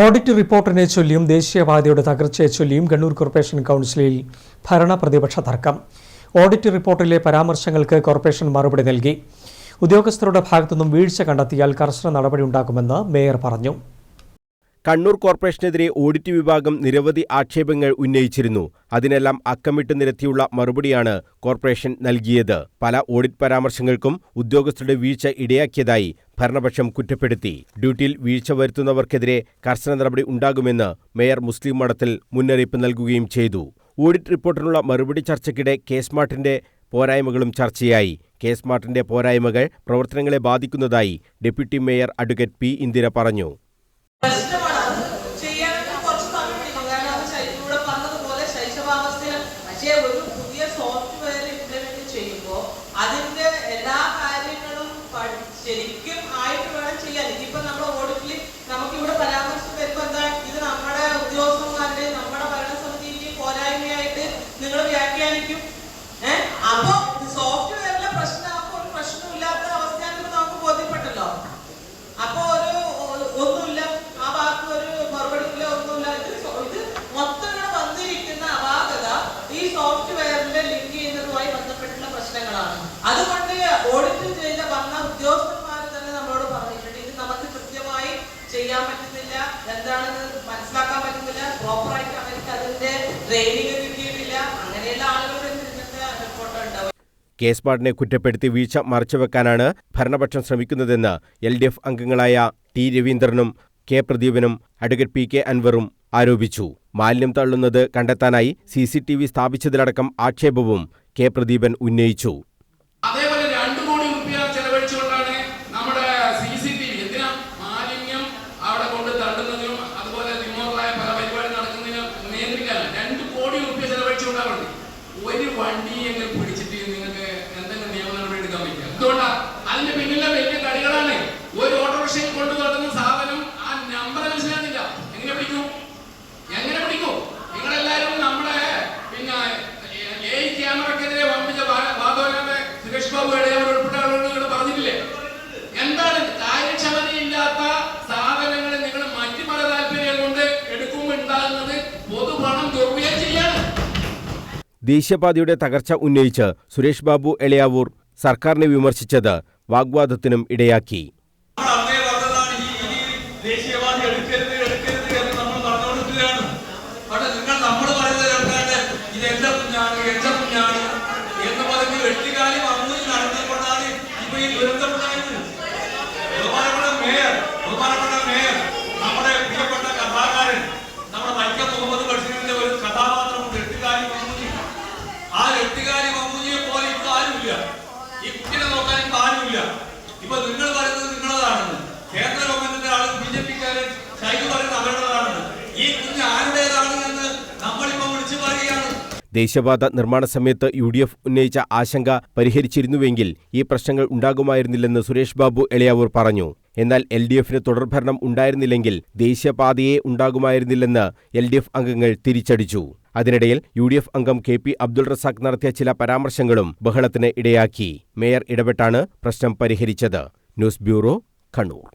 Audit റിപ്പോർട്ടിനെ ചൊല്ലിയും ദേശീയപാതയുടെ തകർച്ചയെ ചൊല്ലിയും Kannur corporation കൗൺസിലിൽ ഭരണ പ്രതിപക്ഷ തർക്കം. ഓഡിറ്റ് റിപ്പോർട്ടിലെ പരാമർശങ്ങൾക്ക് കോർപ്പറേഷൻ മറുപടി നൽകി. ഉദ്യോഗസ്ഥരുടെ ഭാഗത്തുനിന്നും വീഴ്ച കണ്ടെത്തിയാൽ കർശന നടപടി നടപടിയുണ്ടാകുമെന്ന് മേയർ പറഞ്ഞു. കണ്ണൂർ കോർപ്പറേഷനെതിരെ ഓഡിറ്റ് വിഭാഗം നിരവധി ആക്ഷേപങ്ങൾ ഉന്നയിച്ചിരുന്നു. അതിനെല്ലാം അക്കമിട്ട് നിരത്തിയുള്ള മറുപടിയാണ് കോർപ്പറേഷൻ നൽകിയത്. പല ഓഡിറ്റ് പരാമർശങ്ങൾക്കും ഉദ്യോഗസ്ഥരുടെ വീഴ്ച ഇടയാക്കിയതായി ഭരണപക്ഷം കുറ്റപ്പെടുത്തി. ഡ്യൂട്ടിയിൽ വീഴ്ച വരുത്തുന്നവർക്കെതിരെ കർശന നടപടി ഉണ്ടാകുമെന്ന് മേയർ മുസ്ലിം മഠത്തിൽ മുന്നറിയിപ്പ് നൽകുകയും ചെയ്തു. ഓഡിറ്റ് റിപ്പോർട്ടിനുള്ള മറുപടി ചർച്ചയ്ക്കിടെ കെ സ്മാർട്ടിന്റെ പോരായ്മകളും ചർച്ചയായി. കെ സ്മാർട്ടിന്റെ പോരായ്മകൾ പ്രവർത്തനങ്ങളെ ബാധിക്കുന്നതായി deputy mayor advocate P Indira പറഞ്ഞു. പക്ഷേ ഒരു പുതിയ സോഫ്റ്റ്വെയർ ഇംപ്ലിമെന്റ് ചെയ്യുമ്പോൾ അതിന്റെ എല്ലാ കാര്യങ്ങളും ശരിക്കും ആയിട്ട് വേണം ചെയ്യാൻ. ഇനിയിപ്പോ നമ്മുടെ ഓഡിറ്റിൽ നമുക്ക് ഇവിടെ പരാമർശം വരുമ്പോൾ എന്താ ഇത് നമ്മുടെ ഉദ്യോഗസ്ഥന്മാരുടെ നമ്മുടെ ഭരണസമിതിക്ക് പോരായ്മയായിട്ട് നിങ്ങൾ വ്യാഖ്യാനിക്കും. ഏഹ് അപ്പൊ ട്രെയിനിങ് കിട്ടിയിട്ടില്ല. അങ്ങനെയുള്ള ആളുകളുടെ ഇന്നത്തെ റിപ്പോർട്ട് ഉണ്ടാവും? കെ കുറ്റപ്പെടുത്തി വീഴ്ച മറച്ചുവെക്കാനാണ് ഭരണപക്ഷം ശ്രമിക്കുന്നതെന്ന് എൽ ഡി എഫ് അംഗങ്ങളായ ടി രവീന്ദ്രനും കെ പ്രദീപനും അഡ്വക്കേറ്റ് പി കെ അൻവറും ആരോപിച്ചു. മാലിന്യം തള്ളുന്നത് കണ്ടെത്താനായി സി സി ടി വി സ്ഥാപിച്ചതിലടക്കം ആക്ഷേപവും കെ പ്രദീപൻ ഉന്നയിച്ചു. അതേപോലെ രണ്ടു കോടി റുപ്യ ചെലവഴിച്ചുകൊണ്ടാണ് നമ്മുടെ ദേശീയപാതയുടെ തകർച്ച ഉന്നയിച്ച് സുരേഷ് ബാബു എളയാവൂർ സർക്കാരിനെ വിമർശിച്ചത് വാഗ്വാദത്തിനും ഇടയാക്കി. കുഞ്ഞാണ് ദേശീയപാത നിർമ്മാണ സമയത്ത് യു ഡി എഫ് ഉന്നയിച്ച ആശങ്ക പരിഹരിച്ചിരുന്നുവെങ്കിൽ ഈ പ്രശ്നങ്ങൾ ഉണ്ടാകുമായിരുന്നില്ലെന്ന് സുരേഷ് ബാബു എളയാവൂർ പറഞ്ഞു. എന്നാൽ എൽ ഡി എഫിന് തുടർഭരണം ഉണ്ടായിരുന്നില്ലെങ്കിൽ ദേശീയപാതയെ ഉണ്ടാകുമായിരുന്നില്ലെന്ന് എൽ ഡി എഫ് അംഗങ്ങൾ തിരിച്ചടിച്ചു. അതിനിടയിൽ യു ഡി എഫ് അംഗം കെ പി അബ്ദുൾ റസാഖ് നടത്തിയ ചില പരാമർശങ്ങളും ബഹളത്തിന് ഇടയാക്കി. മേയർ ഇടപെട്ടാണ് പ്രശ്നം പരിഹരിച്ചത്. News bureau Kannur.